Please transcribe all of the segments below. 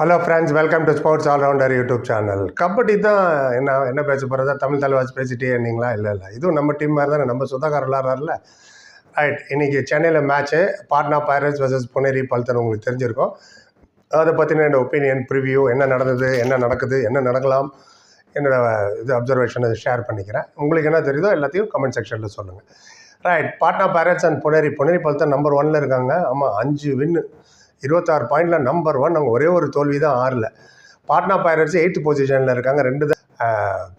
Hello friends welcome to sports all rounder YouTube channel kabaddi தான் என்ன என்ன பேச போகிறதா தமிழ் தலைவாசி பேசிட்டே இருந்தீங்களா? இல்லை இல்லை. இதுவும் நம்ம டீம் மாதிரி தானே? நம்ம சுதாகர் விளாட்றாருல ரைட் இன்றைக்கி சென்னையில் match Patna pirates versus Puneri Paltan உங்களுக்கு தெரிஞ்சிருக்கும். அதை பற்றின என்னோட ஒப்பீனியன் ப்ரிவியூ என்ன நடந்தது என்ன நடக்குது என்ன நடக்கலாம் என்னோட இது அப்சர்வேஷனை ஷேர் பண்ணிக்கிறேன். உங்களுக்கு என்ன தெரியுதோ எல்லாத்தையும் கமெண்ட் செக்ஷனில் சொல்லுங்கள் right Patna pirates and Puneri. Puneri Paltan number ஒன்ல இருக்காங்க. ஆமாம் அஞ்சு வின்னு இருபத்தாறு பாயிண்டில் நம்பர் ஒன் அவங்க ஒரே ஒரு தோல்வி தான் ஆறில். பாட்னா பைரட்ஸ் எயித்து பொசிஷனில் இருக்காங்க. ரெண்டு தான்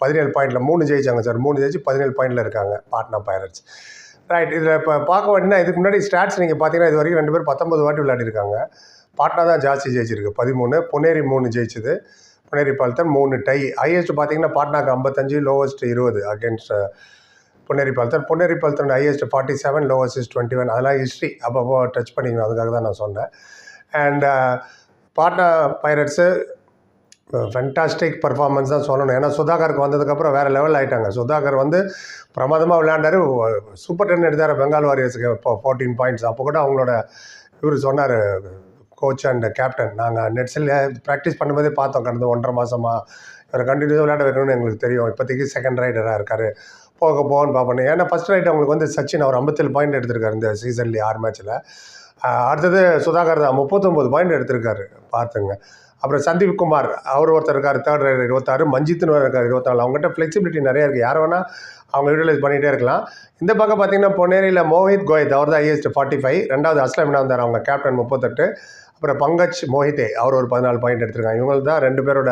பதினேழு பாயிண்டில் மூணு ஜெயிச்சாங்க சார். மூணு ஜெயிச்சு பதினேழு பாயிண்டில் இருக்காங்க பாட்னா பைரட்ஸ் ரைட் இதில் இப்போ பார்க்க வேண்டியதுன்னா இதுக்கு முன்னாடி ஸ்டாட்ஸ் நீங்கள் பார்த்தீங்கன்னா இது வரைக்கும் ரெண்டு பேர் பத்தொம்பது வாட்டி விளையாடிருக்காங்க. பாட்னா தான் ஜாஸ்தி ஜெயிச்சிருக்கு. பதிமூணு புனேரி மூணு ஜெயிச்சது. புனேரி பால்தன் மூணு டை ஹையஸ்ட் பார்த்தீங்கன்னா பாட்னாக்கு ஐம்பத்தஞ்சு லோவஸ்ட் இருபது against Puneri Paltan. Puneri Paltan highest forty seven lowest is twenty one அதெல்லாம் ஹிஸ்ட்ரி அப்பப்போ டச் பண்ணிக்கணும். அதுக்காக தான் நான் சொன்னேன். And Patna pirates fantastic performance தான் சொல்லணும். ஏன்னா சுதாகருக்கு வந்ததுக்கப்புறம் வேறு லெவல் ஆகிட்டாங்க சுதாகர் வந்து பிரமாதமாக விளையாண்டாரு. சூப்பர் டென் எடுத்தார் பெங்கால் வாரியர்ஸுக்கு இப்போ ஃபோர்டீன் பாயிண்ட்ஸ் அப்போ கூட அவங்களோட இவர் சொன்னார் கோச் அண்ட் கேப்டன் நாங்கள் நெட்ஸில் ப்ராக்டிஸ் பண்ணும்போதே பார்த்தோம். கடந்த ஒன்றரை மாதமாக இவர் கண்டினியூஸாக விளையாட வைக்கணும்னு எங்களுக்கு தெரியும். இப்போதைக்கு செகண்ட் ரைடராக இருக்கார். போக போகன்னு பார்ப்போம். ஏன்னா ஃபஸ்ட் ரைட் அவங்களுக்கு வந்து சச்சின் அவர் ஐம்பத்தேழு பாயிண்ட் எடுத்திருக்காரு இந்த சீசன்லேயே ஆறு மேட்ச்சில் அடுத்தது சுதாகர் தான். முப்பத்தொம்போது பாயிண்ட் எடுத்திருக்காரு. பார்த்துங்க. அப்புறம் சந்தீப் குமார் அவர் ஒருத்தர் இருக்கார் தேர்ட் ரைடர் இருபத்தாறு மஞ்சித்னு இருக்கார் இருபத்தாலு அவங்ககிட்ட ஃப்ளெக்சிபிலிட்டி நிறைய இருக்குது யார் வேணால் அவங்க யூட்டிலைஸ் பண்ணிகிட்டே இருக்கலாம். இந்த பக்கம் பார்த்தீங்கன்னா பொன்னேரியில் மோஹித் கோயத் அவர் தான் ஹையஸ்ட் ஃபார்ட்டி ஃபைவ் ரெண்டாவது அஸ்லாம் வந்தார்? அவங்க கேப்டன் முப்பத்தெட்டு. அப்புறம் பங்கஜ் மோஹிதே அவர் ஒரு பதினாலு பாயிண்ட் எடுத்திருக்காங்க. இவங்களுக்கு தான் ரெண்டு பேரோட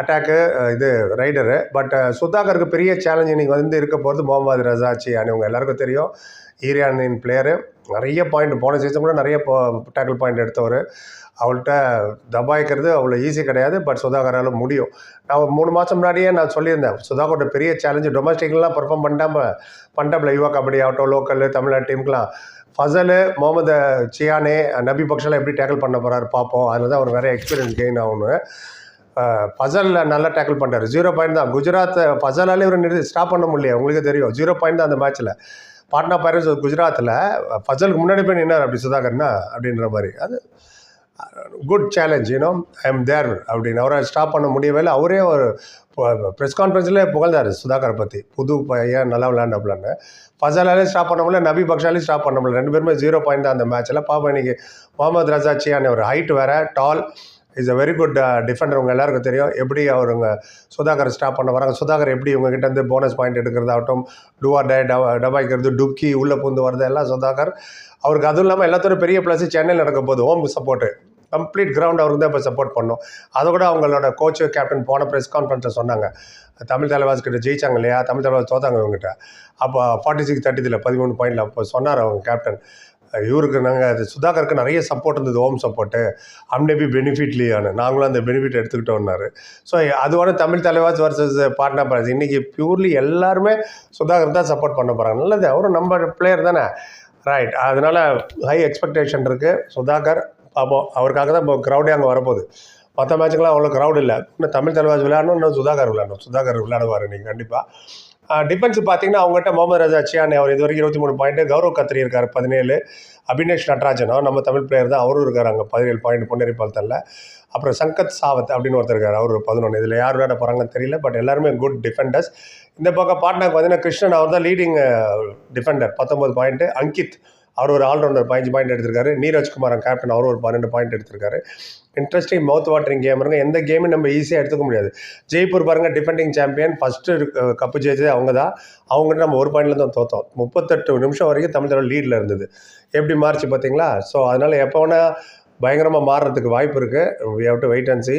அட்டாக்கு இது ரைடரு பட் சுதாகருக்கு பெரிய சேலஞ்ச் நீங்கள் வந்து இருக்க போகிறது முகமது ரசாச்சி இவங்க எல்லாருக்கும் தெரியும். ஈரியானின் பிளேயரு நிறைய பாயிண்ட் போன சீசன் கூட நிறைய டேக்கிள் பாயிண்ட் எடுத்தவர். அவள்கிட்ட தபாய்க்கிறது அவ்வளோ ஈஸி கிடையாது பட் சுதாகரால் முடியும். நான் மூணு மாதம் முன்னாடியே நான் சொல்லியிருந்தேன் சுதாகரோட பெரிய சேலஞ்சு டொமஸ்டிக்லாம் பர்ஃபார்ம் பண்ணாமல் பண்ணிட்டாப்ல யுவா கபடி ஆகட்டும் லோக்கல் தமிழ்நாடு டீமுக்கெலாம் ஃபசலு முகமது சியானே நபி பக்ஷலாம் எப்படி டேக்கிள் பண்ண போகிறாரு பார்ப்போம் அதில் தான் அவர் நிறைய எக்ஸ்பீரியன்ஸ் கெயின் ஆகணும் ஃபசலில் நல்லா டேக்கிள் பண்ணுறாரு ஜீரோ பாயிண்ட் தான். குஜராத் ஃபசலாலே இவர் நிறுத்தி ஸ்டாப் பண்ண முடியல உங்களுக்கு தெரியும். ஜீரோ பாயிண்ட் தான் அந்த மேட்ச்சில் பாட்னா பைரட்ஸ் குஜராத்தில் ஃபசலுக்கு முன்னாடி போய் நின்னார் அப்படி சுதாகர்னா அப்படின்ற மாதிரி. அது good challenge you know I am there அப்படின்னு. அவரை ஸ்டாப் பண்ண முடியவே இல்லை அவரே ஒரு ப்ரெஸ் கான்ஃபரன்ஸில் புகழ்ந்தார் சுதாகரை பற்றி புது பையன் நல்லா விளையாண்டாப்லன்னு ஃபசலாலே ஸ்டாப் பண்ண முடியல நபி பக்ஷாலே ஸ்டாப் பண்ண முடியல. ரெண்டு பேருமே ஜீரோ பாயிண்ட் தான் அந்த மேட்ச்சில் பாப்பா இன்னைக்கு முகமது ரசாச்சியான ஒரு ஹைட் வேறு tall is a very good defender உங்கள் எல்லாருக்கும் தெரியும். எப்படி அவருங்க சுதாகர் ஸ்டாப் பண்ண வராங்க சுதாகர் எப்படி உங்ககிட்ட இருந்து போனஸ் பாயிண்ட் எடுக்கிறதாகட்டும் டுவா டே டபாய்க்கிறது டுப்கி உள்ளே பூந்து வர்றது எல்லாம் சுதாகர். அவருக்கு அதுவும் இல்லாமல் எல்லாத்தோட பெரிய ப்ளஸ் சென்னையில் நடக்கும் போது ஹோம் சப்போர்ட்டு கம்ப்ளீட் கிரவுண்ட் அவருக்கு தான் இப்போ சப்போர்ட் பண்ணோம். அதை கூட அவங்களோட கோச்சு கேப்டன் போன ப்ரெஸ் கான்ஃபரன்ஸில் சொன்னாங்க. தமிழ் தலைவாஸ் கிட்ட ஜெயிச்சாங்க இல்லையா? தமிழ் தலைவாஸ் தோத்தாங்க இவங்ககிட்ட அப்போ ஃபார்ட்டி சிக்ஸ் தேர்ட்டி இதில் பதிமூணு பாயிண்டில் அப்போ சொன்னார் அவங்க கேப்டன் இவருக்கு நாங்கள் அது சுதாகருக்கு நிறைய சப்போர்ட் இருந்தது ஹோம் சப்போர்ட்டு அம்னேபி பெனிஃபிட்லியானு நாங்களும் அந்த பெனிஃபிட் எடுத்துக்கிட்டோம்னாரு ஸோ அதுவான தமிழ் தலைவாஸ் வர்சஸ் பாட்னா பிரான்ஸ் இன்றைக்கி பியூர்லி எல்லாருமே சுதாகர் தான் சப்போர்ட் பண்ண போகிறாங்க நல்லது அவரும் நம்ம பிளேயர் தானே. ரைட் அதனால் ஹை எக்ஸ்பெக்டேஷன் இருக்குது சுதாகர் பார்ப்போம் அவருக்காக தான் இப்போ க்ரௌடே அங்கே வரப்போகுது. மற்ற மேட்சுக்கெலாம் அவ்வளோ க்ரௌட் இல்லை. இன்னும் தமிழ் தலைவாஸ் விளையாடணும் இன்னும் சுதாகர் விளையாடணும். சுதாகர் விளையாடுவார் நீங்கள் கண்டிப்பாக டிஃபென்ஸ் பார்த்தீங்கன்னா அவங்ககிட்ட முகமது ரஜா சியானே அவர் இது வரைக்கும் இருபத்தி மூணு பாயிண்ட்டு கௌரவ் கத்திரி இருக்கார் பதினேழு. அபினேஷ் நடராஜனும் நம்ம தமிழ் பிளேயர் தான் அவரும் இருக்கார் அங்கே பதினேழு பாயிண்ட் பொன்னேரி பாலத்தில் அப்புறம் சங்கத் சாவத் அப்படின்னு ஒருத்தர் இருக்கார் அவர் பதினொன்று இதில் யார் விளையாட போகிறாங்கன்னு தெரியல பட் எல்லாருமே குட் டிஃபெண்டர்ஸ் இந்த பக்கம் பாட்னாக்கு பார்த்தீங்கன்னா கிருஷ்ணன் அவர் தான் லீடிங் டிஃபெண்டர் பத்தொம்பது பாயிண்ட்டு அங்கித் அவர் ஒரு ஆல்ரவுண்டர் பதினஞ்சு பாயிண்ட் எடுத்திருக்காரு. நீரஜ் குமாரன் கேப்டன் அவர் ஒரு பன்னெண்டு பாயிண்ட் எடுத்திருக்காரு. இன்ட்ரெஸ்டிங் மவுத் வாட்டரிங் கேம் இருங்க எந்த கேமும் நம்ம ஈஸியாக எடுத்துக்க முடியாது. ஜெய்ப்பூர் பாருங்கள் டிஃபெண்டிங் சாம்பியன் ஃபஸ்ட்டு கப்பு ஜெயிச்சது அவங்க தான் அவங்ககிட்ட நம்ம ஒரு பாயிண்ட்ல தான் தோத்தோம். முப்பத்தெட்டு நிமிஷம் வரைக்கும் தமிழ் லீடில் இருந்தது. எப்படி மாறிச்சு பார்த்தீங்களா? ஸோ அதனால் எப்போ வேணால் பயங்கரமாக மாறுறதுக்கு வாய்ப்பு இருக்குது we have to wait and see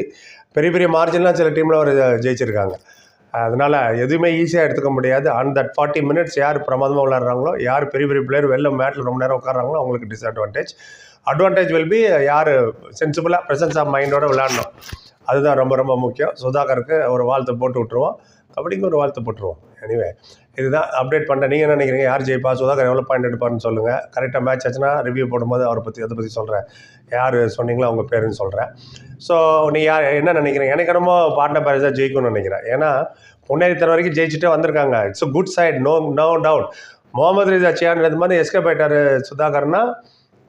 பெரிய பெரிய மார்ஜின்லாம் சில டீமில் அவர் ஜெயிச்சிருக்காங்க. அதனால் எதுவுமே ஈஸியாக எடுத்துக்க முடியாது. அண்ட் தட் ஃபார்ட்டி மினிட்ஸ் யார் பிரமாதமாக விளையாடுறாங்களோ யார் பெரிய பெரிய பிளேயர் வெளில மேட்டில் ரொம்ப நேரம் உட்காராங்களோ அவங்களுக்கு டிஸ்அட்வான்டேஜ் அட்வான்டேஜ் வில் பி யார் சென்சிபிளாக ப்ரெசன்ஸ் ஆஃப் மைண்டோட விளையாடணும். அதுதான் ரொம்ப ரொம்ப முக்கியம். சுதாகருக்கு ஒரு வாழ்த்து போட்டு விட்ருவோம் அப்படிங்கிற ஒரு வாழ்த்து போட்டுருவோம். எனிவே இதுதான் அப்டேட் பண்ணுறேன் நீங்கள் என்ன நினைக்கிறீங்க? யார் ஜெயிப்பா? சுதாகர் எவ்வளோ பாயிண்ட் எடுப்பார்னு சொல்லுங்கள் கரெக்டாக மேட்ச் ஆச்சுன்னா ரிவ்யூ போடும்போது அவரை பற்றி அதை பற்றி சொல்கிறேன் யார் சொன்னீங்களோ அவங்க பேருன்னு சொல்கிறேன் ஸோ நீ யார் என்ன நினைக்கிறீங்க? எனக்கு என்னமோ பாட்னா பேரஸ் தான் ஜெயிக்கும்னு நினைக்கிறேன். ஏன்னா முன்னேறி தர வரைக்கும் ஜெயிச்சுட்டே வந்திருக்காங்க. It's a good side no no doubt Mohammad Reza Chiyaneh மாதிரி எஸ்கேப் ஆகிட்டார் சுதாகர்னா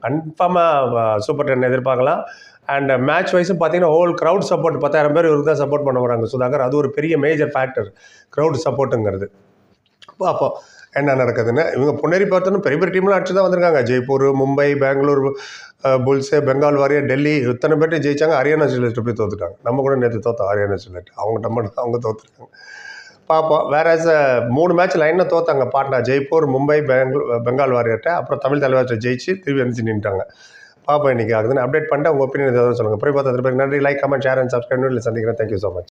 கன்ஃபார்மாக சூப்பர் டென் எதிர்பார்க்கலாம். அண்ட் மேட்ச் வைஸும் பார்த்தீங்கன்னா ஹோல் க்ரௌட் சப்போர்ட் பத்தாயிரம் பேர் இவருக்கு தான் சப்போர்ட் பண்ண வராங்க சுதாகர். அது ஒரு பெரிய மேஜர் ஃபேக்டர் க்ரௌட் சப்போர்ட்டுங்கிறது பார்ப்போம் என்ன நடக்குதுன்னு இவங்க பொன்னேரி பார்த்தோன்னா பெரிய பெரிய டீம்லாம் அடிச்சு தான் வந்திருக்காங்க. ஜெய்ப்பூர் மும்பை பெங்களூர் புல்ஸு பெங்கால் வாரியர் டெல்லி இத்தனை பேர்ட்டு ஜெயிச்சாங்க ஹரியானா ஸ்டேட் போய் தோத்துட்டாங்க. நம்ம கூட நேற்று தோத்தோம் ஹரியானா ஸ்டேட் அவங்க நம்ம அவங்க தோத்துருக்காங்க பார்ப்போம் வேற மூணு மேட்ச் லைனாக தோத்தாங்க பாட்னா ஜெய்ப்பூர் மும்பை பெங்களூர் பெங்கால் வாரியர்கிட்ட அப்புறம் தமிழ் தலைவர்கிட்ட ஜெயிச்சு திருப்பி அனுப்பிச்சு நின்ட்டாங்க பார்ப்போம் இன்றைக்கி ஆகுதுன்னு அப்டேட் பண்ணிட்டு உங்கள் ஒப்பீனியன் ஏதாவது சொல்லுங்கள் போய் பார்த்து நன்றி. Like comment share and subscribe சந்திக்கிறேன். Thank you so much